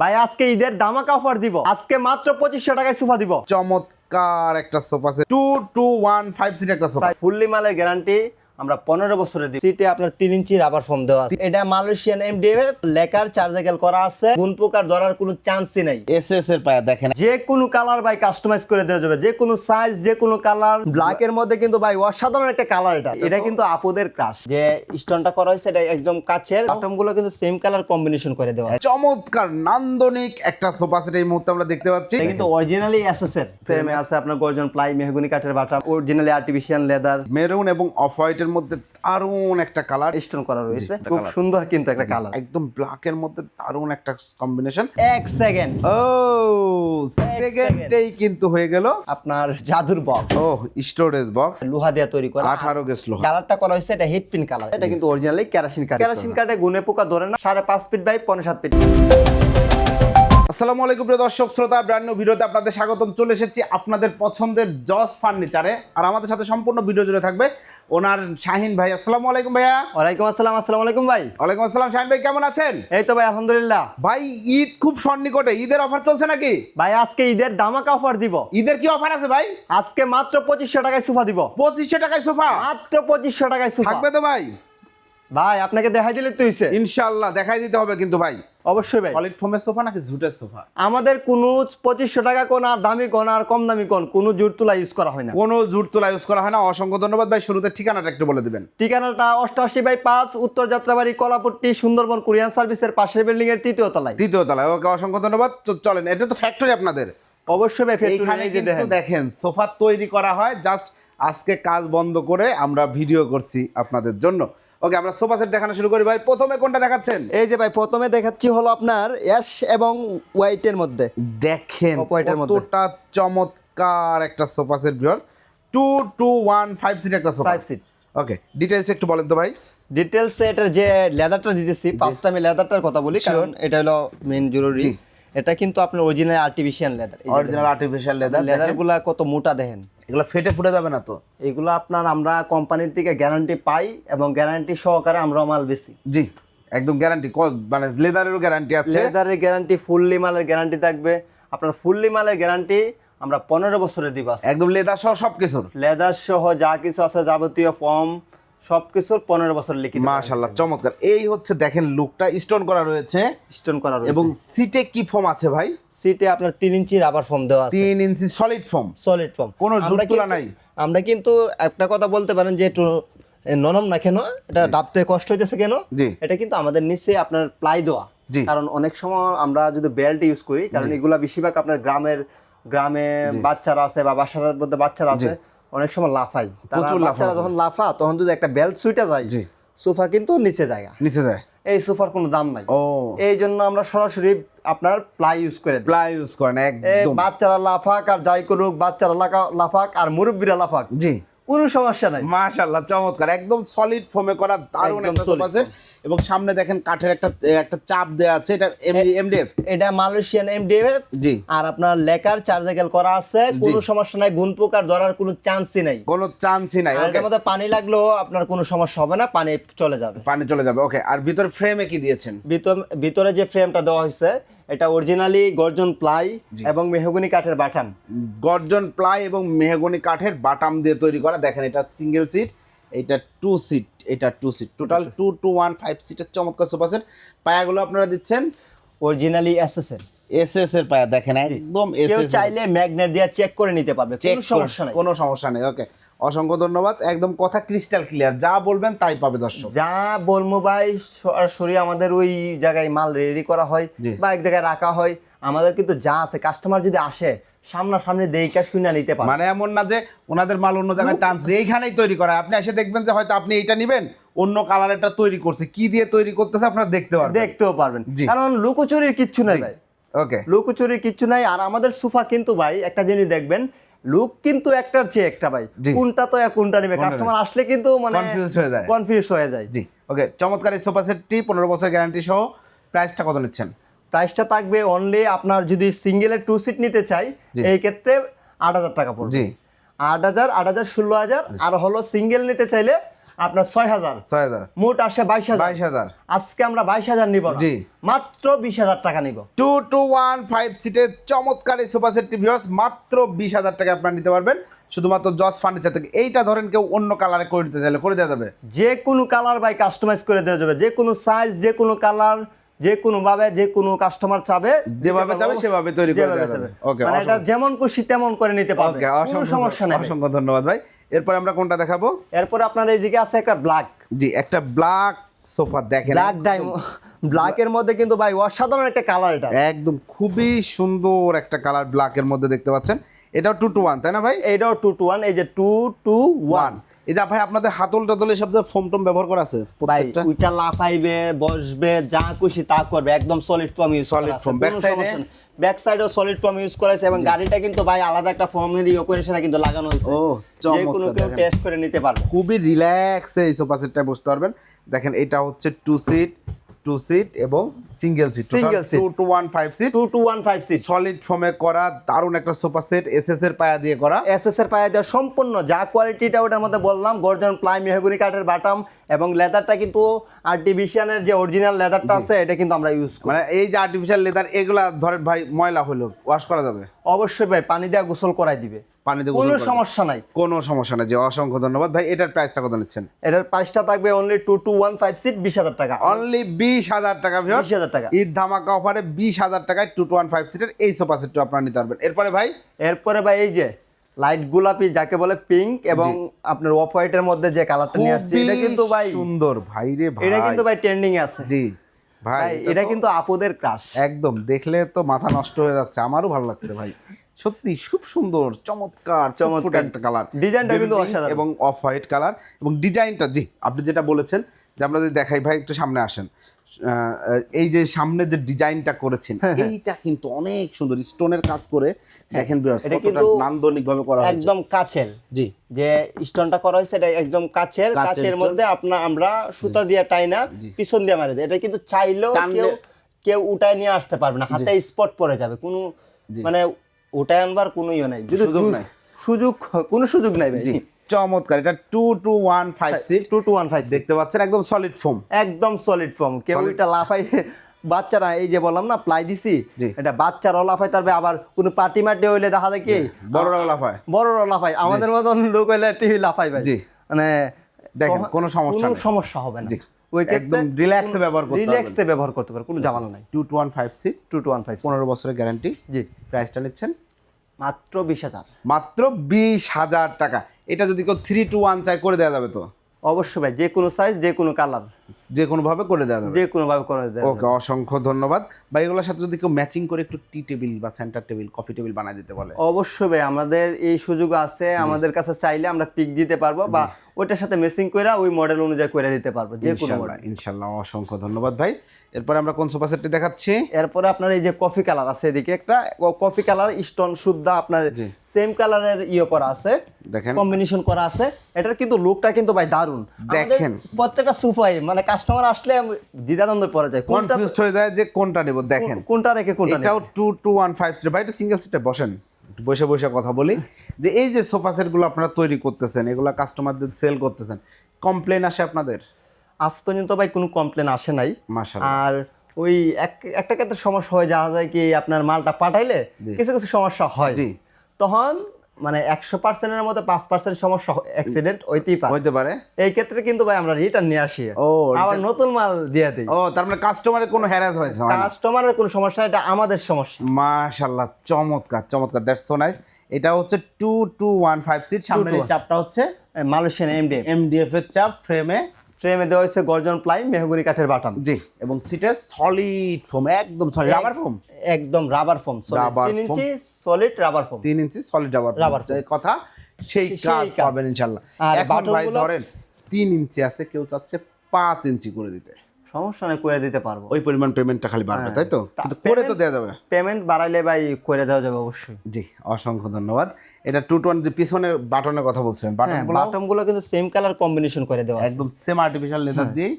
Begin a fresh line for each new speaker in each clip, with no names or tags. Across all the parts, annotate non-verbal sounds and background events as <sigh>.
ভাই আজকে ঈদের দামাকা অফার দিব। আজকে মাত্র পঁচিশশো টাকায় সোফা দিব।
চমৎকার একটা সোফা আছে two two one five seat একটা সোফা।
ফুললি মালের গ্যারান্টি আমরা পনেরো বছরের দিই সিটে আপনার তিন ইঞ্চি রাবার ফোম দেওয়া আছে। এটা মালয়েশিয়ান এমডিএফ লেকার চার্জেবল করা আছে। গুণ প্রকার ধরার কোনো চান্সই নাই।
এস এস এর পায়া দেখেন।
যে কোনো কালার ভাই কাস্টমাইজ করে দেওয়া যাবে। যে কোনো সাইজ যে কোনো কালার ব্ল্যাক এর মধ্যে কিন্তু ভাই অসাধারণ একটা কালার এটা। এটা কিন্তু আপুদের ক্রাশ যে স্টোনটা করা হয়েছে এটা একদম কাছের। বাটনগুলো কিন্তু সেম কালার কম্বিনেশন করে দেওয়া।
চমৎকার নান্দনিক একটা সোফা সেট এই মুহূর্তে আমরা দেখতে পাচ্ছি।
এটা কিন্তু অরিজিনালি এসএসএর ফ্রেমে আছে আপনার গর্জন প্লাই মেহগুনি কাঠের বাটা অরিজিনালি আর্টিফিশিয়াল লেদার
মেরুন এবং অফ হোয়াইটের মধ্যে দারুণ একটা কালার
স্টোন করা রয়েছে। খুব সুন্দর কিন্তু একটা কালার
একদম ব্ল্যাক এর মধ্যে দারুণ একটা কম্বিনেশন
এক সেকেন্ড
ও সেকেন্ডেই কিন্তু হয়ে গেল।
আপনার জাদুর বক্স
ও স্টোরেজ বক্স
লোহা দিয়ে তৈরি করা।
আঠারো গেছ লোহা।
কালারটা করা হয়েছে এটা হিট পিন কালার এটা কিন্তু অরিজিনালি কেরাসিন কাঠ কেরাসিন কাঠে গুনে পোকা ধরে না সাড়ে পাঁচ ফিট বাই পনেরো সাত ফিট
আসসালামু আলাইকুম প্রিয় দর্শক শ্রোতা ব্র্যান্ড নিউ ভিডিওতে আপনাদের স্বাগতম। চলে এসেছি আপনাদের পছন্দের জজ ফার্নিচারে আর আমাদের সাথে সম্পূর্ণ ভিডিও জুড়ে থাকবে ওনার শাহিন ভাই। আসসালামু আলাইকুম ভাইয়া।
ওয়ালাইকুম আসসালাম আসসালামু আলাইকুম ভাই।
ওয়ালাইকুম আসসালাম শাহিন ভাই কেমন আছেন?
এই তো ভাই আলহামদুলিল্লাহ।
ভাই ঈদ খুব সন্নিকটে। ঈদের অফার চলছে নাকি?
ভাই আজকে ঈদের দামাকা অফার দিব।
ঈদের কি অফার আছে ভাই?
আজকে মাত্র পঁচিশশো টাকায় সোফা দিব।
পঁচিশশো টাকায় সোফা?
মাত্র পঁচিশশো টাকায় সোফা।
থাকবে তো ভাই?
ভাই আপনাকে দেখাই দিলে তো হইছে।
ইনশাল্লাহ দেখাই দিতে হবে কিন্তু ভাই।
অবশ্যই ভাই।
সলিড ফোমের সোফা নাকি ঝুটের সোফা
আমাদের কোনো পঁচিশশো টাকা কোন আর দামি কোন আর কম দামি কোন কোনো জুট তুলা ইউজ করা হয় না।
কোনো জুট তোলা ইউজ করা হয় না। অসংখ্য ধন্যবাদ ভাই। শুরুতে ঠিকানাটা একটু বলে দিবেন।
ঠিকানাটা অষ্টআশি বাই পাঁচ উত্তর যাত্রাবাড়ি কলাপট্টি সুন্দরবন কুরিয়ান সার্ভিসের পাশের বিল্ডিং এর তৃতীয় তলায়।
দ্বিতীয় তলায়। ওকে অসংখ্য ধন্যবাদ। চলেন এটা তো ফ্যাক্টরি আপনাদের।
অবশ্যই ভাই যে
কিন্তু।
দেখেন।
সোফা তৈরি করা হয়। জাস্ট আজকে কাজ বন্ধ করে আমরা ভিডিও করছি আপনাদের জন্য। ওকে আমরা সোফা সেট দেখানো শুরু করি। ভাই প্রথমে কোনটা দেখাচ্ছেন?
এই যে ভাই প্রথমে দেখাচ্ছি হলো আপনার অ্যাশ এবং হোয়াইটের মধ্যে।
দেখেন
মধ্যে।
কতটা চমৎকার একটা sofa set viewers two two one five seat একটা sofa
five seat
okay details একটু বলেন তো ভাই।
ডিটেলস এটার যে লেদারটা দিতেছি ফার্স্ট আমি লেদারটার কথা বলি কারণ এটা হলো মেন জরুরি এটা কিন্তু আপনার original artificial leather
original artificial leather
লেদারগুলা কত মোটা দেখেন।
এগুলো ফেটে ফুটে যাবে না তো?
এগুলো আপনার আমরা কোম্পানির থেকে গ্যারান্টি পাই এবং গ্যারান্টি সহকারে আমরা মাল বেশি
জি একদম গ্যারান্টি মানে লেদারেরও গ্যারান্টি আছে।
লেদারের গ্যারান্টি ফুললি মালের গ্যারান্টি থাকবে। আপনার ফুললি মালের গ্যারান্টি আমরা পনেরো বছরে দিব
একদম লেদার সহ সব কিছুর
লেদার সহ যা কিছু আছে যাবতীয় ফর্ম সবকিছুর পনেরো বছর লিখিত
মাশাল্লাহ চমৎকার। এই হচ্ছে দেখেন লুকটা স্টোন করা রয়েছে।
স্টোন করা রয়েছে।
এবং সিটে কি ফর্ম আছে ভাই?
সিটে আপনার তিন ইঞ্চি রাবার ফর্ম দেওয়া আছে।
তিন inch solid foam
solid foam
কোনো জুট নাই।
আমরা কিন্তু একটা কথা বলতে পারেন যে একটু এ, নরম না কেন? এটা ডাবতে কষ্ট হইতেছে কেন। এটা কিন্তু আমাদের নিচে আপনার প্লাই দেওয়া। কারণ অনেক সময় আমরা যদি বেল্ট ইউজ করি কারণ এগুলা বেশিরভাগ আপনার গ্রামের গ্রামে বাচ্চারা আছে বা বাসার মধ্যে বাচ্চারা আছে। অনেক সময় লাফাই। বাচ্চারা যখন লাফা তখন যদি একটা বেল্ট সুইটা যায়
জি।
সোফা কিন্তু নিচে জায়গা
নিচে যায়।
এই সোফার কোনো দাম নাই।
ও।
এই জন্য আমরা সরাসরি আপনার প্লাই ইউজ করে
প্লাই ইউজ করেন একদম।
বাচ্চারা লাফাক আর যাই করুক বাচ্চারা লাফা- লাফাক আর মুরব্বীরা লাফাক।
জি।
কোনো সমস্যা নাই।
মাশাআল্লাহ চমৎকার। একদম সলিড ফোমে করা দারুণ একটা সোফা সেট এবং সামনে দেখেন কাঠের একটা একটা চাপ দেওয়া আছে এটা এমডিএফ
এটা মালয়েশিয়ান এমডিএফ
জি।
আর আপনার লেকার চার্জেবল করা আছে। কোনো সমস্যা নাই গুণ প্রকার ধরার কোনো চান্সই নাই।
কোনো চান্সই নাই ওকে
এটার মধ্যে পানি লাগলেও আপনার কোনো সমস্যা হবে না পানি চলে যাবে।
পানি চলে যাবে ওকে আর ভিতরে ফ্রেমে কি দিয়েছেন?
ভিতর- ভিতরে যে ফ্রেমটা দেওয়া হয়েছে এটা অরিজিনালি গর্জন প্লাই এবং মেহগুনি কাঠের বাটাম।
গর্জন প্লাই এবং মেহগনি কাঠের বাটাম দিয়ে তৈরি করা। দেখেন এটা সিঙ্গেল সিট এটা টু সিট এটা two seat total two two one five সিটের চমৎকার সোফা সেট পায়াগুলো আপনারা দিচ্ছেন?
অরিজিনালি এসএসএন
এস এস এর পায়া দেখেন একদম এস
কেউ চাইলে ম্যাগনেট দিয়ে চেক করে নিতে পারবে কোনো সমস্যা নাই।
কোনো সমস্যা নেই ওকে অসংখ্য ধন্যবাদ একদম কথা ক্রিস্টাল ক্লিয়ার যা বলবেন তাই পাবে দর্শক।
যা বলব ভাই সরাসরি আমাদের ওই জায়গায় মাল রেডি করা হয় বা এক জায়গায় রাখা হয়। আমাদের কিন্তু যা আছে কাস্টমার যদি আসে সামনাসামনি দেইকা শুনে নিতে পারে
মানে এমন না যে ওনাদের মাল অন্য জায়গায় টানছে এইখানেই তৈরি করা। আপনি এসে দেখবেন যে হয়তো আপনি এইটা নেবেন অন্য কালারেরটা তৈরি করছে। কি দিয়ে তৈরি করতেছে আপনারা দেখতে পারবেন।
দেখতেও পারবেন। কারণ লুকোচুরির কিচ্ছু নাই ভাই।
ওকে।
লুকোচুরির কিচ্ছু নাই। আর আমাদের সোফা কিন্তু ভাই একটা জিনিস দেখবেন লুক কিন্তু একটার চেয়ে একটা ভাই। কোনটা তো কোনটা নেবে? কাস্টমার আসলে কিন্তু মানে
Confused হয়ে যায়।
কনফিউজ হয়ে যায়।
জি। ওকে চমৎকার এই সোফা সেটটি পনেরো বছর গ্যারান্টি সহ। প্রাইসটা কত নিচ্ছেন?
প্রাইসটা থাকবে অনলি আপনার যদি সিঙ্গেলের টু সিট নিতে চাই। এই ক্ষেত্রে আট হাজার টাকা পড়বে।
জি।
আট হাজার আট হাজার ষোলো হাজার আর হলো সিঙ্গেল নিতে চাইলে আপনার ছয় হাজার।
ছয় হাজার।
মোট আসে বাইশ হাজার।
বাইশ হাজার।
আজকে আমরা বাইশ হাজার নিব
জি।
মাত্র বিশ হাজার টাকা নিব।
টু টু ওয়ান ফাইভ সিটের চমৎকার এই সোফা সেটটি ভিউয়ার্স মাত্র বিশ হাজার টাকা আপনারা নিতে পারবেন। শুধুমাত্র জজ ফার্নিচার থেকে এইটা ধরেন কেউ অন্য কালারে করে দিতে চাইলে করে দেওয়া যাবে।
যে কোনো কালার বাই কাস্টমাইজ করে দেওয়া যাবে। যে কোনো সাইজ যে কোনো কালার যে কোনো ভাবে যে কোনো কাস্টমার চাবে
যেভাবে চাবে সেভাবে তৈরি করে দেওয়া যাবে। ওকে
মানে এটা যেমন খুশি তেমন করে নিতে পারবে। কোনো সমস্যা নেই।
অসংখ্য ধন্যবাদ ভাই। এরপর আমরা কোনটা দেখাবো?
এরপর আপনার এইদিকে আছে একটা ব্ল্যাক
জি একটা ব্ল্যাক সোফা দেখেন।
ব্ল্যাক ডাইম ব্ল্যাকের মধ্যে কিন্তু ভাই অসাধারণ একটা কালার এটা।
একদম খুবই সুন্দর একটা কালার ব্ল্যাকের মধ্যে দেখতে পাচ্ছেন। এটাও টু টু ওয়ান তাই না ভাই?
এটাও টু টু ওয়ান এই যে টু টু ওয়ান
এই যে ভাই আপনাদের হাতল টাতল এসব ফোম টোম ব্যবহার করা আছে
ভাই ওইটা লাফাইবে বসবে যা খুশি তা করবে একদম solid foam use
solid foam back সাইডে?
ব্যাক সাইডেও সলিড ফর্ম ইউজ করেছে এবং গাড়িটা কিন্তু ভাই আলাদা একটা ফর্মের ইয়ে করে সেটা কিন্তু লাগানো হয়েছে।
ও,
যে কোনো কেউ টেস্ট করে নিতে পারবে।
খুবই রিল্যাক্স এই সোফা সেটটায় বসতে পারবেন। দেখেন এটা হচ্ছে টু সিট টু সিট এবং single seat
Single seat।
Two two one five seat
two two one five six
solid ফোমে করা দারুণ একটা সোফা সেট এস এস এর পায়া দিয়ে করা।
এসএস এর পায়ে দেওয়া সম্পূর্ণ যা কোয়ালিটিটা ওটার মধ্যে বললাম গর্জন প্লাই মেহগুনি কাঠের বাটাম এবং লেদারটা কিন্তু আর্টিফিশিয়ালের যে অরিজিনাল লেদারটা আছে এটা কিন্তু আমরা ইউজ করি।
মানে এই যে আর্টিফিশিয়াল লেদার এগুলা ধরেন ভাই ময়লা হলো ওয়াশ করা যাবে?
অবশ্যই ভাই পানি দেওয়া গোসল করাই দিবে।
পানিতে
কোনো সমস্যা নাই।
কোনো সমস্যা নেই যে অসংখ্য ধন্যবাদ। ভাই এটার প্রাইসটা কত নিচ্ছেন?
এটার প্রাইসটা থাকবে only two two one five seat বিশ হাজার টাকা।
অনলি বিশ হাজার টাকা ভিউয়ার্স
20,000 টাকা।
ঈদ ধামাকা অফারে বিশ হাজার টাকায় টু টু ওয়ান ফাইভ সিটের এই সোফা সেটটা আপনারা নিতে পারবেন। এরপরে ভাই?
এরপরে ভাই এই যে লাইট গোলাপি যাকে বলে পিঙ্ক এবং আপনার অফ হোয়াইটের মধ্যে যে কালারটা নিয়ে আসছে এটা কিন্তু ভাই
সুন্দর। ভাই রে ভাই।
এটা কিন্তু ভাই ট্রেন্ডিং এ আছে।
জি। ভাই
ভাই এটা কিন্তু আপুদের ক্রাশ
একদম। দেখলে তো মাথা নষ্ট হয়ে যাচ্ছে। আমারও ভালো লাগছে ভাই। সত্যি খুব সুন্দর চমৎকার চমৎকার। একটা কালার
ডিজাইনটা কিন্তু অসাধারণ।
এবং অফ হোয়াইট কালার এবং ডিজাইনটা জি আপনি যেটা বলেছেন যে আমরা যদি দেখাই ভাই একটু সামনে আসেন। এই যে সামনে যে ডিজাইনটা করেছেন
হ্যাঁ,
এইটা কিন্তু অনেক সুন্দর স্টোনের কাজ করে দেখেন বিরাজ
এটা কিন্তু
নান্দনিক ভাবে করা হয়েছে।
একদম কাছের।
জি।
যে স্টোনটা করা হয়েছে এটা একদম কাছের
কাচের
কাছের মধ্যে আপনার আমরা সুতা দিয়ে টাই না পিছন দিয়ে মারি। এটা কিন্তু চাইলেও কেউ কেউ উঠায় নিয়ে আসতে পারবে না হাতে স্পট পড়ে যাবে। কোনো মানে উঠায় আনবার কোনো ইয়ে নাই যদি
সুযোগ নাই।
সুযোগ কোনো সুযোগ নাই ভাই।
জি চমৎকার। এটা two two one five seat
two two one five
দেখতে পাচ্ছেন একদম সলিড ফোম
একদম সলিড ফর্ম কেউ এটা লাফাই বাচ্চারা এই যে বললাম না প্লাই দিছি। এটা বাচ্চারাও লাফাই তারপরে আবার কোনো পার্টি মার্টি হইলে দেখা যায় কি?
বড়রাও লাফায়।
বড়রাও লাফাই আমাদের মতন লোক হইলে টিভি লাফাই ভাই।
জি।
মানে
দেখেন, কোনো সমস্যা
কোনো সমস্যা হবে না। ওই
একদম এ ব্যবহার করতে
রিল্যাক্সে ব্যবহার করতে পারবে কোনো জামানো নাই।
Two two one five seat
two two one five
পনেরো বছরের গ্যারান্টি
জি।
প্রাইসটা নিচ্ছেন।
মাত্র বিশ হাজার।
মাত্র বিশ হাজার টাকা। এটা যদি কেউ থ্রি টু ওয়ান চাই, করে দেওয়া যাবে তো?
অবশ্যই ভাই যে কোনো সাইজ যে কোনো কালার
যে কোনোভাবে করে দেওয়া যাবে।
যে কোনো ভাবে করে দেয়
ওকে অসংখ্য ধন্যবাদ। বা এগুলোর সাথে যদি কেউ ম্যাচিং করে একটু টি টেবিল বা সেন্টার টেবিল কফি টেবিল বানায় দিতে বলে।
অবশ্যই ভাই আমাদের এই সুযোগ আছে। আমাদের কাছে চাইলে আমরা পিক দিতে পারব বা ওইটার সাথে মেসিং করে ওই মডেল অনুযায়ী করে দিতে পারব যে কোনো
ইনশাল্লাহ অসংখ্য ধন্যবাদ ভাই। এরপরে আমরা কোন সোফা সেটটি দেখাচ্ছি?
এরপরে আপনার এই যে কফি কালার আছে এদিকে একটা। কফি কালার স্টোন শুদ্ধ আপনার। সেম কালারের ইয়ে করা আছে।
দেখেন।
কম্বিনেশন করা আছে। এটার কিন্তু লুকটা কিন্তু ভাই দারুণ
দেখেন।
প্রত্যেকটা সুফাই মানে কাস্টমার আসলে পড়ে যায়।
কনফিউজড হয়ে যায় যে কোনটা নেব। দেখেন।
কোনটা রেখে কোনটা
এটাও two two one five seat ভাই এটা সিঙ্গেল সিটে বসেন। বসে বসে কথা বলি। যে এই যে সোফা সেটগুলো আপনারা তৈরি করতেছেন এগুলো কাস্টমারদের সেল করতেছেন কমপ্লেন আসে আপনাদের?
আজ পর্যন্ত ভাই কোনো কমপ্লেন আসে নাই। আর ওই এক- একটা ক্ষেত্রে সমস্যা হয় যাওয়া যায় কি আপনার মালটা পাঠাইলে কিছু কিছু সমস্যা হয়। তখন মানে একশো পার্সেন্টের মধ্যে পাঁচ পার্সেন্ট সমস্যা অ্যাক্সিডেন্ট হইতেই পারে।
হইতে পারে।
এই ক্ষেত্রে কিন্তু ভাই আমরা রিটার্ন নিয়ে আসি।
ও,
আবার নতুন মাল দিয়ে দিই।
ও তার মানে কাস্টমারের কোনো হ্যারাস হয়েছে
কাস্টমারের কোনো সমস্যা এটা আমাদের সমস্যা।
মাশাল্লাহ চমৎকার চমৎকার দ্যাটস সো নাইস এটা হচ্ছে two two one five seat সামনের চাপটা হচ্ছে
মালয়েশিয়ান এমডি
এমডিএফ এর চাপ ফ্রেমে
ফ্রেমে দেওয়া হয়েছে গর্জন প্লাই মেহগুনি কাঠের বাটাম।
জি। এবং সিটে সলিড ফোম একদম সলিড রাবার ফোম
একদম রাবার ফোম
Rubber
তিন ইঞ্চি সলিড রাবার ফোম
তিন ইঞ্চি সলিড রাবার রাবার কথা সেই কাজ। পাবেন ইনশাল্লাহ
আর বাটনগুলো
ধরেন তিন ইঞ্চি আছে কেউ চাচ্ছে পাঁচ ইঞ্চি করে দিতে।
সমস্যা নেই করে দিতে পারব।
ওই পরিমাণ পেমেন্টটা খালি বাড়বে তাই তো? কিন্তু করে তো দেওয়া যাবে।
পেমেন্ট বাড়াইলে ভাই করে দেওয়া যাবে অবশ্যই।
জি অসংখ্য ধন্যবাদ। এটা টু টোয়ান যে পিছনের বাটনের কথা বলছেন
হ্যাঁ
বাটনগুলো
গুলো কিন্তু সেম কালার কম্বিনেশন করে দেওয়া
একদম সেম আর্টিফিশিয়াল লেদার দিয়ে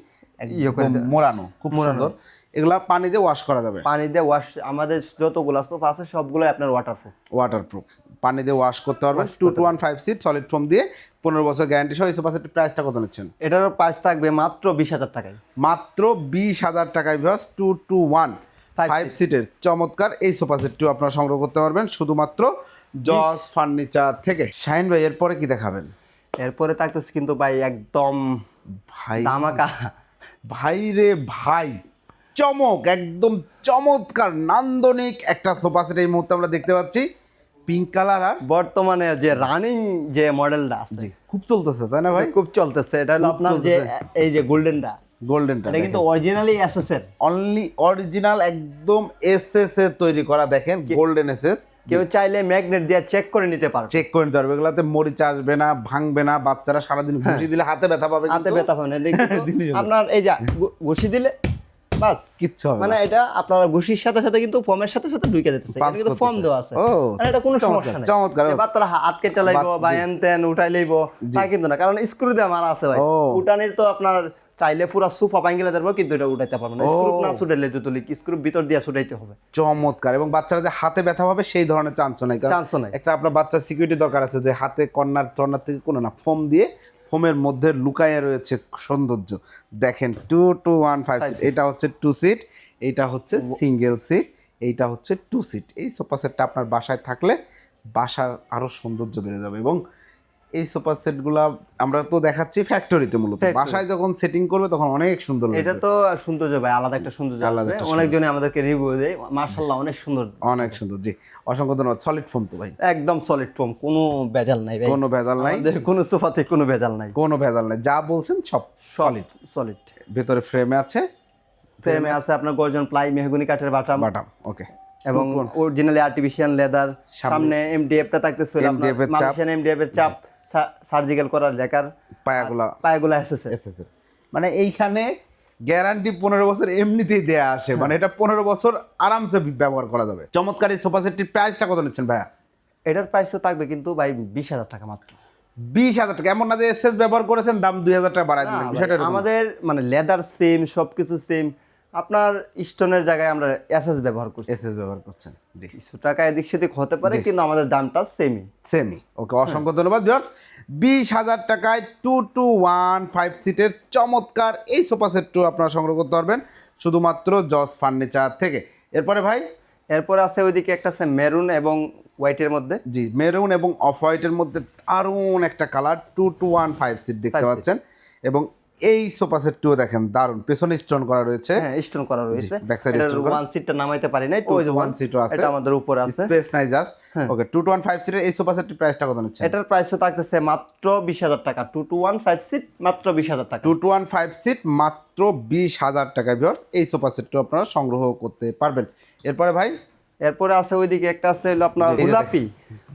ইয়ে করে
মোড়ানো খুব সুন্দর। এগুলা পানি দিয়ে ওয়াশ করা যাবে।
পানি দিয়ে ওয়াশ আমাদের যতগুলো সোফা আছে সবগুলো আপনার ওয়াটারপ্রুফ
ওয়াটারপ্রুফ পানি দিয়ে ওয়াশ করতে পারবেন। Two two one five seat solid foam দিয়ে পনেরো বছর গ্যারান্টি সহ এই সোফা সেটের প্রাইসটা কত নিচ্ছেন?
এটারও প্রাইস থাকবে মাত্র বিশ হাজার টাকায়।
মাত্র বিশ হাজার টাকায় viewers two two one five সিটের চমৎকার এই সোফা সেটটিও আপনারা সংগ্রহ করতে পারবেন শুধুমাত্র জজ ফার্নিচার থেকে। শাহিন ভাই এরপরে কি দেখাবেন?
এরপরে থাকতেছে কিন্তু ভাই একদম
ভাই।
দামাকা
ভাই রে ভাই। চমক একদম চমৎকার নান্দনিক একটা সোফা সেট এই মুহূর্তে আমরা দেখতে পাচ্ছি। পিঙ্ক কালার আর?
বর্তমানে যে রানিং যে মডেলটা আছে।
খুব চলতেছে তাই না ভাই?
খুব চলতেছে এটা হলো আপনার যে এই যে গোল্ডেনটা
গোল্ডেনটা
এটা কিন্তু অরিজিনালি এসএস এর
অনলি অরিজিনাল একদম এসএস এর তৈরি করা দেখেন গোল্ডেন এসএস
কেউ চাইলে ম্যাগনেট দিয়ে চেক করে নিতে পারবে।
চেক করে নিতে পারবে এগুলাতে মরিচ আসবে না ভাঙবে না বাচ্চারা সারাদিন ঘুষি দিলে হাতে ব্যথা পাবে
হাতে ব্যথা পাবে না। <laughs> আপনার এই যা ঘুষি দিলে বাস।
কিচ্ছু হবে
মানে এটা আপনার ঘুষির সাথে সাথে কিন্তু ফর্মের সাথে সাথে ঢুকে যেতেছে। কিন্তু ফর্ম দেওয়া আছে। মানে এটা কোনো সমস্যা নেই।
চমৎকার।
হাত কেটে লাইবো বা এন তেন উঠাই লইবো তা কিন্তু না। কারণ স্ক্রু দিয়ে মারা আছে ভাই। উঠানের তো আপনার চাইলে পুরো সুফা ভাঙ্গিলে দেবো কিন্তু এটা উঠাইতে পারব না। স্ক্রু না ছুটাইলে জুতলি স্ক্রু ভিতর দিয়ে ছুটাইতে হবে।
চমৎকার। এবং বাচ্চারা যে হাতে ব্যথা হবে সেই ধরনের চান্স নাই।
চান্সও নাই।
একটা আপনার বাচ্চার সিকিউরিটি দরকার আছে যে হাতে কর্নার টর্নার থেকে কোনো না ফোম দিয়ে ফোমের মধ্যে লুকায়ে রয়েছে সৌন্দর্য। দেখেন two two one five seat এটা হচ্ছে টু সিট এইটা হচ্ছে সিঙ্গেল সিট এইটা হচ্ছে টু সিট এই সোফা সেটটা আপনার বাসায় থাকলে বাসার আরও সৌন্দর্য বেড়ে যাবে এবং এই সোফা সেটগুলা আমরা তো দেখাচ্ছি ফ্যাক্টরিতে মূলত। বাসায় যখন সেটিং করবে তখন অনেক সুন্দর লাগবে।
এটা তো সৌন্দর্য ভাই আলাদা একটা সৌন্দর্য
আলাদা
অনেকজনে আমাদেরকে রিভিউ দেয় মার্শাল্লাহ অনেক সুন্দর।
অনেক সুন্দর জি। অসংখ্য ধন্যবাদ। সলিড ফোম তো ভাই।
একদম সলিড ফর্ম কোনো ভেজাল নাই ভাই।
কোনো ভেজাল নাই।
কোনো সোফাতে কোনো ভেজাল নাই।
কোনো ভেজাল নাই। যা বলছেন সব সলিড
সলিড
ভেতরে ফ্রেমে আছে।
ফ্রেমে আছে আপনার গর্জন প্লাই মেহগুনি কাঠের বাটাম।
বাটাম ওকে
এবং অরিজিনালি আর্টিফিশিয়াল লেদার সামনে এমডিএফটা থাকতেছিল আপনার
এর চাপ।
এমডিএফ এর চাপ। সার্জিক্যাল করার লেখার
পায়াগুলা
পায়গুলো এসেছে।
এসেছে। মানে এইখানে গ্যারান্টি পনেরো বছর এমনিতেই দেয়া আসে। মানে এটা পনেরো বছর আরামসে ব্যবহার করা যাবে। চমৎকার এই সোফা সেটটির প্রাইসটা কত নিচ্ছেন ভাইয়া?
এটার প্রাইসও থাকবে কিন্তু ভাই বিশ হাজার টাকা মাত্র।
বিশ হাজার টাকা। এমন না যে এসএস ব্যবহার করেছেন দাম দুই হাজার টাকা বাড়াই
না
দিলেন। বিষয়টা
আমাদের মানে লেদার সেম সবকিছু সেম আপনার স্টোনের জায়গায় আমরা এসএস ব্যবহার করছি।
এসএস ব্যবহার করছেন জি।
কিছু টাকা এদিক সেদিক হতে পারে কিন্তু আমাদের দামটা সেমই
সেমি ওকে অসংখ্য ধন্যবাদ ভিউয়ার্স বিশ হাজার টাকায় টু টু ওয়ান ফাইভ সিটের চমৎকার এই সোফা সেটটিও আপনারা সংগ্রহ করতে পারবেন শুধুমাত্র জস ফার্নিচার থেকে। এরপরে ভাই?
এরপর আছে ওইদিকে একটা আছে মেরুন এবং হোয়াইটের মধ্যে।
জি মেরুন এবং অফ হোয়াইটের মধ্যে দারুণ একটা colour two two one five seat দেখতে পাচ্ছেন। এবং এই সোফা সেটটিও দেখেন দারুণ পেছনে স্টোন করা রয়েছে।
হ্যাঁ স্টোন করা রয়েছে।
back side stone করা।
ওয়ান সিটটা নামাইতে পারি নাই
ওই যে one seat আছে।
এটা আমাদের উপরে আছে।
স্পেস নাই just. Okay two two one five সিটের এই সোফা সেটটির প্রাইসটা কত নিচ্ছে
এটার প্রাইসও থাকতেছে মাত্র বিশ হাজার টাকা। Two two one five seat মাত্র বিশ হাজার টাকা।
Two two one five seat মাত্র বিশ হাজার টাকা ভিউয়ার্স এই সোফা সেটটিও আপনারা সংগ্রহ করতে পারবেন। এরপরে ভাই
এরপরে আছে ওইদিকে একটা আছে হলো আপনার গোলাপি।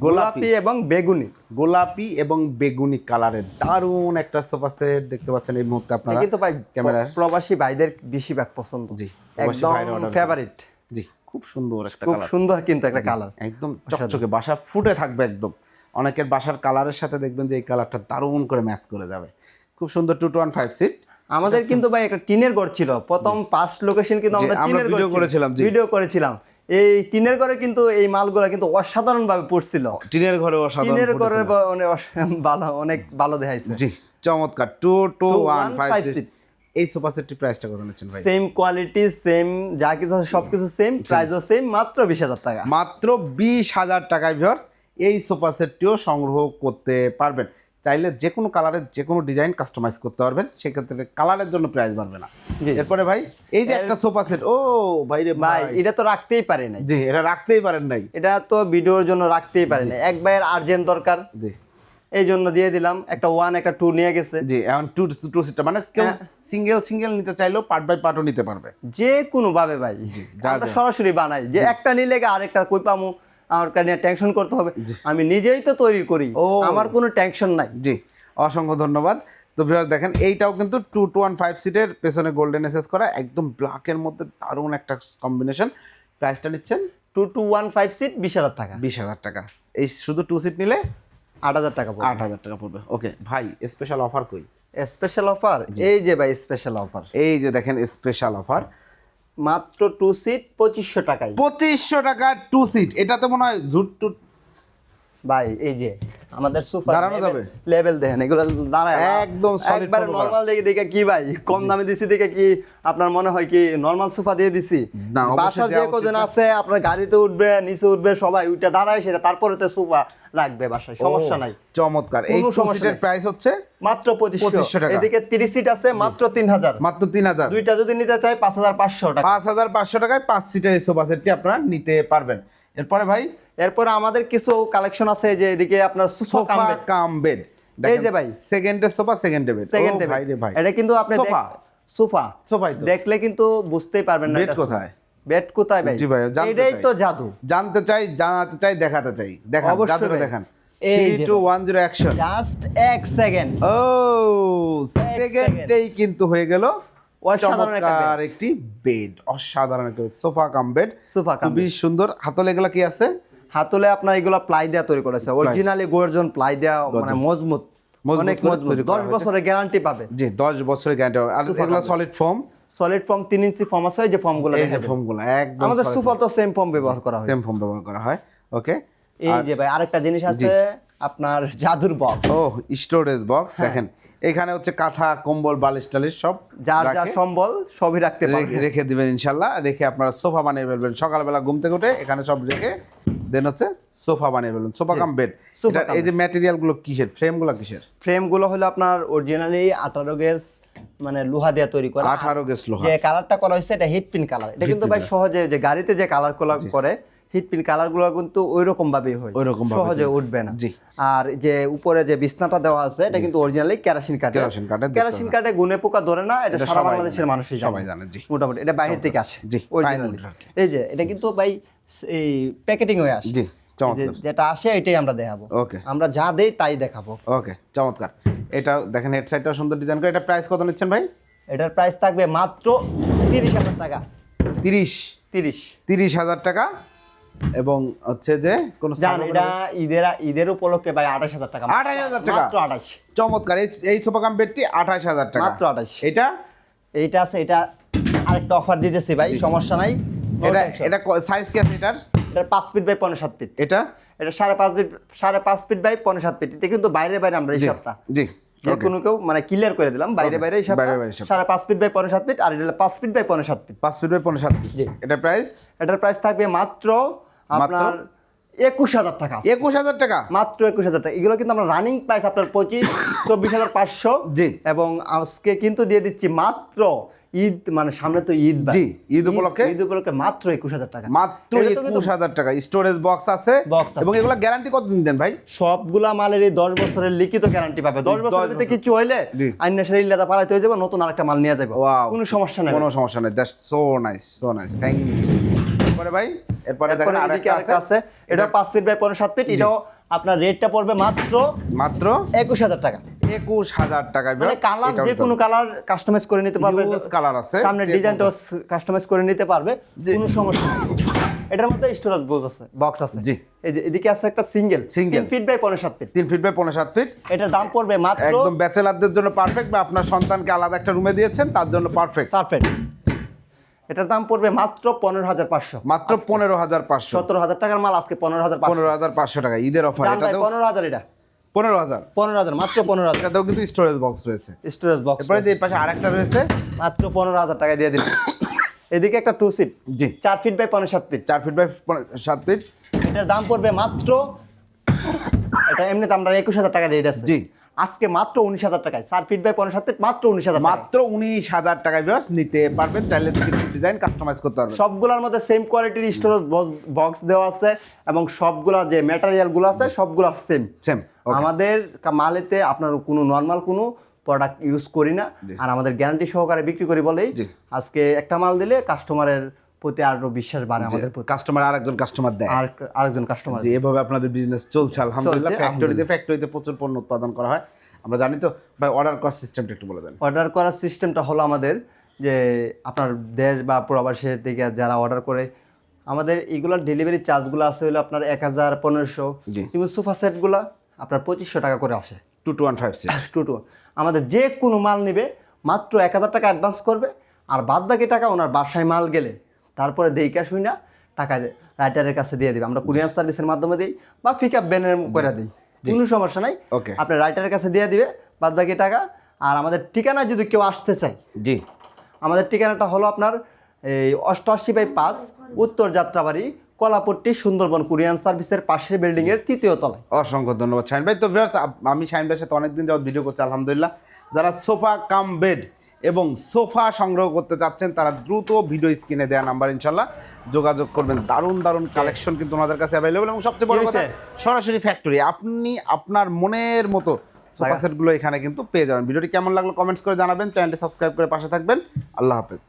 গোলাপি এবং বেগুনি।
গোলাপি এবং বেগুনি কালারের দারুণ একটা সোফা সেট দেখতে পাচ্ছেন এই মুহূর্তে আপনারা
কিন্তু ভাই
ক্যামেরার।
প্রবাসী ভাইদের বেশিরভাগ পছন্দ।
জি,
একদম। ফেভারিট
জি খুব সুন্দর একটা
খুব সুন্দর কিন্তু একটা কালার
একদম চকচকে বাসা ফুটে থাকবে একদম। অনেকের বাসার কালারের সাথে দেখবেন যে এই কালারটা দারুণ করে ম্যাচ করে যাবে। খুব সুন্দর two two one five seat
আমাদের কিন্তু ভাই একটা টিনের ঘর ছিল। প্রথম পাঁচ লোকেশন কিন্তু
আমরা
টিনের ঘর
video করেছিলাম, জি।
ভিডিও করেছিলাম। এই টিনের ঘরে কিন্তু এই মালগুলো কিন্তু অসাধারণ ভাবে পড়ছিল
টিনের ঘরে অসাধারণ
টিনের ঘরে অনেক ভালো অনেক ভালো দেখাইছে।
জি চমৎকার। টু টু ওয়ান
215
ফাইভ এই সোফা সেটটির প্রাইসটা কত নিচ্ছেন ভাই?
সেম কোয়ালিটি সেম যা কিছু আছে সবকিছু সেম প্রাইসও সেম মাত্র বিশ হাজার টাকা।
মাত্র বিশ হাজার টাকায় ভিউয়ার্স এই সোফা সেটটিও সংগ্রহ করতে পারবেন। চাইলে যে কোনো কালারের যে কোনো ডিজাইন কাস্টমাইজ করতে পারবেন সেক্ষেত্রে কালারের জন্য প্রাইস বাড়বে না।
জি।
এরপরে ভাই এই যে একটা সোফা সেট ও ভাই রে
ভাই এটা তো রাখতেই পারে নাই।
জি এটা রাখতেই পারেন নাই।
এটা তো ভিডিওর জন্য রাখতেই পারে না এক ভাইয়ের আর্জেন্ট দরকার।
জি।
এই জন্য দিয়ে দিলাম। একটা ওয়ান একটা টু নিয়ে গেছে।
জি এখন টু টু সিটটা মানে কেউ
হ্যাঁ।
সিঙ্গেল সিঙ্গেল নিতে চাইলেও পার্ট বাই পার্টও নিতে পারবে।
যে কোনো ভাবে ভাই আমরা সরাসরি বানাই। যে একটা নিলে আরেকটা কই পামু? আমার নিয়ে টেনশন করতে হবে। আমি নিজেই তো তৈরি করি।
ও।
আমার কোনো টেনশন নাই।
জি অসংখ্য ধন্যবাদ। তো ভিউয়ার্স দেখেন এইটাও কিন্তু টু টু ওয়ান ফাইভ সিটের পেছনে গোল্ডেন এসএস করা একদম ব্ল্যাকের মধ্যে দারুণ একটা কম্বিনেশন প্রাইসটা নিচ্ছেন?
Two two one five seat বিশ হাজার টাকা।
বিশ হাজার টাকা। এই শুধু টু সিট নিলে
আট হাজার টাকা পড়বে।
আট হাজার টাকা পড়বে। ওকে ভাই স্পেশাল অফার কই?
স্পেশাল অফার এই যে ভাই স্পেশাল অফার
এই যে দেখেন স্পেশাল অফার
মাত্র টু সিট পঁচিশশো টাকায়।
পঁচিশশো টাকা টু সিট এটাতে মনে হয় ঝুট টুট
ভাই এই যে আমাদের সোফা
দাঁড়ানো যাবে?
লেভেল দেখেন এগুলো দাঁড়ায়
একদম
একবারে নরমাল দেখে দেখে কি ভাই? কম দামে দিছি দেখে কি আপনার মনে হয় কি নরমাল সোফা দিয়ে দিছি? বাসার যে কজন আছে আপনার গাড়িতে উঠবে নিচে উঠবে সবাই উঠে দাঁড়ায় সেটা তারপরে তো সোফা রাখবে বাসায় সমস্যা নাই।
চমৎকার। এই প্রাইস হচ্ছে
মাত্র পঁচিশশো।
2500 টাকা।
এদিকে তিরিশ সিট আছে মাত্র তিন হাজার
মাত্র তিন হাজার
দুইটা যদি নিতে চাই পাঁচ হাজার পাঁচশো টাকা।
পাঁচ হাজার পাঁচশো টাকায় পাঁচ সিটের এই সোফা সেটটি আপনারা নিতে পারবেন। এরপরে ভাই
এরপরে আমাদের কিছু কালেকশন আছে যে এদিকে আপনার সোফা
কাম বেড
এই যে ভাই।
সেকেন্ডে সোফা সেকেন্ডে বেড
সেকেন্ড
ভাই রে ভাই।
এটা কিন্তু আপনি
সোফা
সোফা
সোফাই তো।
দেখলে কিন্তু বুঝতেই পারবেন না এটা
কোথায়?
বেড কোথায় ভাই?
জি ভাই,
এটাই। তো জাদু।
জানতে চাই জানাতে চাই দেখাতে চাই। দেখান জাদুটা দেখান।
এই
two one zero action
just এক সেকেন্ড
ও সেকেন্ডেই কিন্তু হয়ে গেল। চমৎকার একটি বেড অসাধারণ একটা sofa cum bed
sofa cum
খুবই সুন্দর। হাতলে এগুলা কি আছে?
হাতলে আপনার এগুলো প্লাই দেওয়া তৈরি করেছে অরিজিনালি গর্জন প্লাই দেওয়া মানে মজবুত অনেক মজবুত। দশ। বছরের গ্যারান্টি পাবে।
জি দশ বছরের গ্যারান্টি আর এগুলো সলিড ফর্ম
সলিড ফর্ম তিন ইঞ্চি ফর্ম আছে যে ফর্মগুলো
ফর্মগুলো একদম
আমাদের সুফল তো সেম ফর্ম ব্যবহার করা হয়।
সেম ফর্ম ব্যবহার করা হয় ওকে
এই যে ভাই আরেকটা জিনিস আছে আপনার জাদুর বক্স
ও স্টোরেজ বক্স দেখেন। এখানে হচ্ছে কাঁথা কম্বল বালিশ টালিশ সব
যার
রাখে।
সম্বল সবই রাখতে
রেখে- দিবেন ইনশাল্লাহ। রেখে আপনারা সোফা বানিয়ে ফেলবেন। সকালবেলা ঘুম থেকে উঠে এখানে সব রেখে দেন হচ্ছে সোফা বানিয়ে ফেলবেন। সোফা কাম বেড এই যে ম্যাটেরিয়ালগুলো কিসের? ফ্রেমগুলো কিসের?
ফ্রেমগুলো হলো আপনার অরিজিনালি আঠারো গেজ মানে লোহা দিয়ে তৈরি করা।
আঠারো গেজ লোহা।
যে কালারটা করা হয়েছে এটা হিট পিন কালার এটা কিন্তু ভাই সহজে যে গাড়িতে যে কালারগুলো করে হিট পিন কালারগুলো কিন্তু ওই রকমভাবেই হয়।
ওইরকম ভাবে
সহজে উঠবে না।
জি।
আর যে উপরে যে বিছনাটা দেওয়া আছে এটা কিন্তু অরিজিনালি কেরাসিন কাঠে
কেরোসিন দেখতে
কেরাসিন কাঠে গুনে পোকা ধরে না এটা সারা বাংলাদেশের
জানে।
মানুষই
সবাই জানে, জি।
মোটামুটি এটা বাইরে থেকে আসে
জি। বাইরে
এই যে এটা কিন্তু ভাই এই প্যাকেটিং হয়ে আসে।
জি, চমৎকার।
যেটা আসে এটাই আমরা দেখাবো।
ওকে।
আমরা যা দেই তাই দেখাবো।
ওকে চমৎকার। এটা দেখেন হেড সাইডটা সুন্দর ডিজাইন করে। এটা প্রাইস কত নিচ্ছেন ভাই?
এটার প্রাইস থাকবে মাত্র তিরিশ হাজার টাকা।
তিরিশ।
তিরিশ।
তিরিশ হাজার টাকা। এবং হচ্ছে যে কোনো
এটা ঈদের ঈদের উপলক্ষে ভাই আঠাশ হাজার টাকা।
28,000 টাকা?
মাত্র আঠাশ।
চমৎকার এই এই সোফা কাম বেডটি আঠাশ হাজার টাকা।
মাত্র 28
এটা?
এইটা আছে এটা আরেকটা অফার দিতেছি ভাই সমস্যা নাই।
এটা এটা সাইজ কি আছে এটার?
এটা পাঁচ ফিট বাই পনেরো সাত ফিট
এটা?
এটা সাড়ে পাঁচ ফিট সাড়ে পাঁচ ফিট বাই পনেরো সাত ফিট এটা কিন্তু বাইরে বাইরে আমরা
এই
হিসাবটা
জি
যে কোনো কেউ মানে ক্লিয়ার করে দিলাম বাইরে বাইরে হিসাব সাড়ে পাঁচ ফিট বাই পনেরো সাত ফিট আর এটা পাঁচ ফিট বাই পনেরো সাত ফিট
পাঁচ ফিট বাই পনেরো সাত ফিট
জি।
এটা প্রাইস
এটার প্রাইস থাকবে মাত্র আপনার একুশ হাজার টাকা
একুশ হাজার টাকা?
মাত্র একুশ হাজার টাকা। এগুলো কিন্তু আমরা রানিং প্রাইস আপনার পঁচিশ <laughs> চব্বিশ হাজার পাঁচশো।
জি।
এবং আজকে কিন্তু দিয়ে দিচ্ছি মাত্র ঈদ মানে সামনে তো ঈদ
জি, ঈদ উপলক্ষে?
ঈদ উপলক্ষে মাত্র একুশ হাজার টাকা।
মাত্র একুশ হাজার টাকা। স্টোরেজ বক্স আছে।
আছে।
এবং এগুলো গ্যারান্টি কত দিন দেন ভাই?
সবগুলা মালের এই দশ বছরের লিখিত গ্যারান্টি পাবে। দশ বছরের কিছু হইলে। আইনের সাথে ইল্লাতা পালাইতে হয়ে যাবে নতুন আরেকটা মাল নিয়ে যাবে। কোনো সমস্যা নেই।
কোনো সমস্যা নেই। That's so nice so nice thank you এরপরে ভাই? এরপরে দেখেন আরেকটা আছে।
আছে। এটা পাঁচ ফিট বাই পনেরো সাত ফিট এটাও আপনার রেটটা পড়বে মাত্র
মাত্র
একুশ হাজার টাকা।
একুশ হাজার টাকা
মানে কালার যে কোনো কালার কাস্টমাইজ করে নিতে পারবে।
Huge colour আছে।
সামনের
যে
ডিজাইনটা কাস্টমাইজ করে নিতে পারবে কোনো সমস্যা নেই। এটার মধ্যে স্টোরেজ বক্স আছে বক্স আছে।
জি।
এই যে এদিকে আছে একটা সিঙ্গেল সিঙ্গেল ফিট বাই পনেরো সাত ফিট
তিন ফিট বাই পনেরো সাত ফিট
এটার দাম পড়বে মাত্র
একদম ব্যাচেলারদের জন্য পারফেক্ট বা আপনার সন্তানকে আলাদা একটা রুমে দিয়েছেন তার জন্য পারফেক্ট
পারফেক্ট এটার দাম পড়বে মাত্র পনেরো হাজার পাঁচশো।
মাত্র পনেরো হাজার পাঁচশো।
সতেরো হাজার টাকার মাল আজকে পনেরো হাজার
পনেরো হাজার পাঁচশো টাকা ঈদের অফার
দাম পনেরো হাজার এটা।
পনেরো হাজার।
পনেরো হাজার মাত্র পনেরো হাজার।
এটাতেও কিন্তু স্টোরেজ বক্স রয়েছে।
স্টোরেজ বক্স
এরপরে যে এই পাশে আরেকটা রয়েছে।
মাত্র পনেরো হাজার টাকা দিয়ে দিন এদিকে একটা টু সিট
জি।
চার ফিট বাই পনেরো সাত ফিট
চার ফিট বাই সাত ফিট
এটার দাম পড়বে মাত্র এটা এমনিতে আমরা একুশ হাজার টাকা রেট আছে।
জি।
আজকে মাত্র উনিশ হাজার টাকায়। বাই পনেরো সাত মাত্র উনিশ হাজার মাত্র
উনিশ হাজার টাকায় বিয়াস নিতে পারবেন চাইলে ডিজাইন কাস্টমাইজ করতে পারবেন।
সবগুলোর মধ্যে সেম কোয়ালিটির স্টোরেজ বক্স দেওয়া আছে এবং সবগুলা যে ম্যাটেরিয়ালগুলো আছে সবগুলো সেম
সেম
আমাদের মালেতে আপনার কোনো নর্মাল কোনো প্রোডাক্ট ইউজ করি না। আর আমাদের গ্যারান্টি সহকারে বিক্রি করি বলেই। আজকে একটা মাল দিলে কাস্টমারের প্রতি আরও বিশ্বাস বাড়ে আমাদের প্রতি।
কাস্টমার আরেকজন কাস্টমার দেয়।
আর আরেকজন কাস্টমার
এভাবে আপনাদের বিজনেস চলছে আলহামদুলিল্লাহ। ফ্যাক্টরিতে ফ্যাক্টরিতে প্রচুর পণ্য উৎপাদন করা হয়। আমরা জানি তো ভাই অর্ডার করার সিস্টেমটা একটু বলে দেন।
অর্ডার করার সিস্টেমটা হলো আমাদের যে আপনার দেশ বা প্রবাসের থেকে যারা অর্ডার করে আমাদের এইগুলোর ডেলিভারি চার্জগুলো আছে হলো আপনার এক হাজার পনেরোশো। কিন্তু সোফা সেটগুলো আপনার পঁচিশশো টাকা করে আসে।
Two two one five six
two two আমাদের যে কোনো মাল নেবে মাত্র এক হাজার টাকা অ্যাডভান্স করবে। আর বাদ বাকি টাকা ওনার বাসায় মাল গেলে। তারপরে দেইকা শুই না টাকা রাইটারের কাছে দিয়ে দিবে। আমরা কুরিয়ার সার্ভিসের মাধ্যমে দিই বা পিক আপ ব্যানের করে দিই কোনো সমস্যা নাই।
ওকে।
আপনার রাইটারের কাছে দিয়ে দিবে বাদ বাকি টাকা। আর আমাদের ঠিকানা যদি কেউ আসতে চায়।
জি।
আমাদের ঠিকানাটা হলো আপনার এই অষ্টআশি বাই পাঁচ উত্তর যাত্রাবাড়ি কলাপট্টি সুন্দরবন কুরিয়ান সার্ভিসের পাশের বিল্ডিংয়ের তৃতীয় তলায়।
অসংখ্য ধন্যবাদ শাহিন ভাই। তো আমি শাহিন ভাইয়ের সাথে অনেকদিন যাবত ভিডিও করছি আলহামদুলিল্লাহ। যারা সোফা কাম বেড এবং সোফা সংগ্রহ করতে চাচ্ছেন তারা দ্রুত ভিডিও স্ক্রিনে দেওয়া নাম্বার ইনশাল্লাহ যোগাযোগ করবেন দারুণ দারুণ কালেকশন কিন্তু ওনাদের কাছে অ্যাভেলেবল এবং সবচেয়ে বড় কথা সরাসরি ফ্যাক্টরি আপনি আপনার মনের মতো সোফা সেটগুলো এখানে কিন্তু পেয়ে যাবেন। ভিডিওটি কেমন লাগল কমেন্টস করে জানাবেন চ্যানেলটি সাবস্ক্রাইব করে পাশে থাকবেন। আল্লাহ হাফেজ।